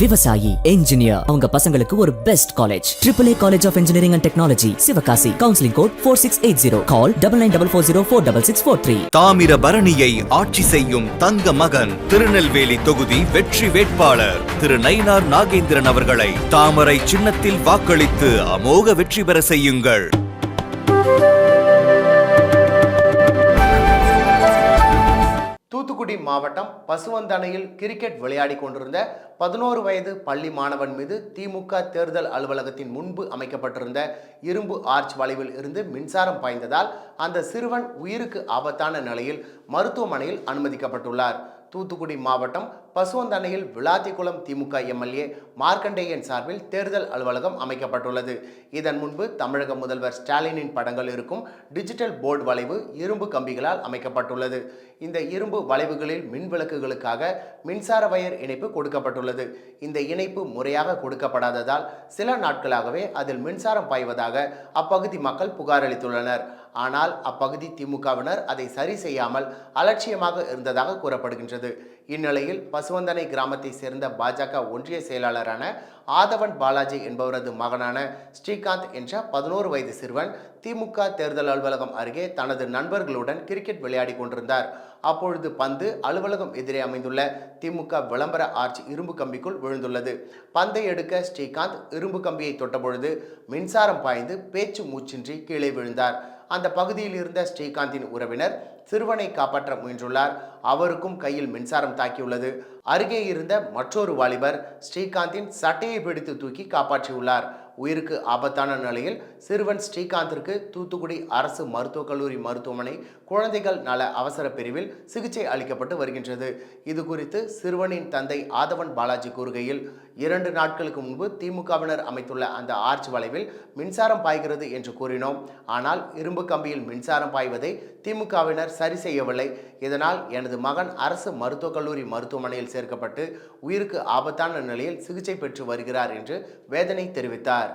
விவசாயி என்ஜினியர் அவங்க பசங்களுக்கு ஒரு best college triple A college of engineering and technology Sivakasi. Counselling code four six eight zero call double nine double four zero four double six four three தாமிரபரணியை ஆட்சி செய்யும் தங்க மகன் திருநெல்வேலி தொகுதி வெற்றி வேட்பாளர் திரு நயினார் நாகேந்திரன் அவர்களை தாமரை சின்னத்தில் வாக்களித்து அமோக வெற்றி பெற செய்யுங்கள். தூத்துக்குடி மாவட்டம் பசுவந்தணையில் கிரிக்கெட் விளையாடி கொண்டிருந்த பதினோரு வயது பள்ளி மாணவன் மீது திமுக தேர்தல் அலுவலகத்தின் முன்பு அமைக்கப்பட்டிருந்த இரும்பு ஆர்ச் வளைவில் இருந்து மின்சாரம் பாய்ந்ததால் அந்த சிறுவன் உயிருக்கு ஆபத்தான நிலையில் மருத்துவமனையில் அனுமதிக்கப்பட்டுள்ளார். தூத்துக்குடி மாவட்டம் பசுவந்தணையில் விளாத்திக்குளம் திமுக எம்எல்ஏ மார்க்கண்டேயன் சார்பில் தேர்தல் அலுவலகம் அமைக்கப்பட்டுள்ளது. இதன் முன்பு தமிழக முதல்வர் ஸ்டாலினின் படங்கள் இருக்கும் டிஜிட்டல் போர்டு வளைவு இரும்பு கம்பிகளால் அமைக்கப்பட்டுள்ளது. இந்த இரும்பு வளைவுகளில் மின் விளக்குகளுக்காக மின்சார வயர் இணைப்பு கொடுக்கப்பட்டுள்ளது. இந்த இணைப்பு முறையாக கொடுக்கப்படாததால் சில நாட்களாகவே அதில் மின்சாரம் பாய்வதாக அப்பகுதி மக்கள் புகார் அளித்துள்ளனர். ஆனால் அப்பகுதி திமுகவினர் அதை சரி செய்யாமல் அலட்சியமாக இருந்ததாக கூறப்படுகின்றது. இந்நிலையில் பசுவந்தனை கிராமத்தை சேர்ந்த பாஜக ஒன்றிய செயலாளரான ஆதவன் பாலாஜி என்பவரது மகனான ஸ்ரீகாந்த் என்ற பதினோரு வயது சிறுவன் திமுக தேர்தல் அலுவலகம் அருகே தனது நண்பர்களுடன் கிரிக்கெட் விளையாடி கொண்டிருந்தார். அப்பொழுது பந்து அலுவலகம் எதிரே அமைந்துள்ள திமுக விளம்பர ஆர்ச் இரும்பு கம்பிக்குள் விழுந்துள்ளது. பந்தை எடுக்க ஸ்ரீகாந்த் இரும்பு கம்பியை தொட்டபொழுது மின்சாரம் பாய்ந்து பேச்சு மூச்சின்றி கீழே விழுந்தார். அந்த பகுதியில் இருந்த ஸ்ரீகாந்தின் உறவினர் சிறுவனை காப்பாற்ற முயன்றுள்ளார். அவருக்கும் கையில் மின்சாரம் தாக்கியுள்ளது. அருகே இருந்த மற்றொரு வாலிபர் ஸ்ரீகாந்தின் சட்டையை பிடித்து தூக்கி காப்பாற்றியுள்ளார். உயிருக்கு ஆபத்தான நிலையில் சிறுவன் ஸ்ரீகாந்திற்கு தூத்துக்குடி அரசு மருத்துவக் கல்லூரி மருத்துவமனை குழந்தைகள் நல அவசர பிரிவில் சிகிச்சை அளிக்கப்பட்டு வருகின்றது. இது குறித்து சிறுவனின் தந்தை ஆதவன் பாலாஜி கூறுகையில் இரண்டு நாட்களுக்கு முன்பு திமுகவினர் அமைத்துள்ள அந்த ஆர்ச் வளைவில் மின்சாரம் பாய்கிறது என்று கூறினோம். ஆனால் இரும்பு கம்பியில் மின்சாரம் பாய்வதை திமுகவினர் சரி செய்யவில்லை. இதனால் எனது மகன் அரசு மருத்துவக் கல்லூரி மருத்துவமனையில் சேர்க்கப்பட்டு உயிருக்கு ஆபத்தான நிலையில் சிகிச்சை பெற்று வருகிறார் என்று வேதனை தெரிவித்தார்.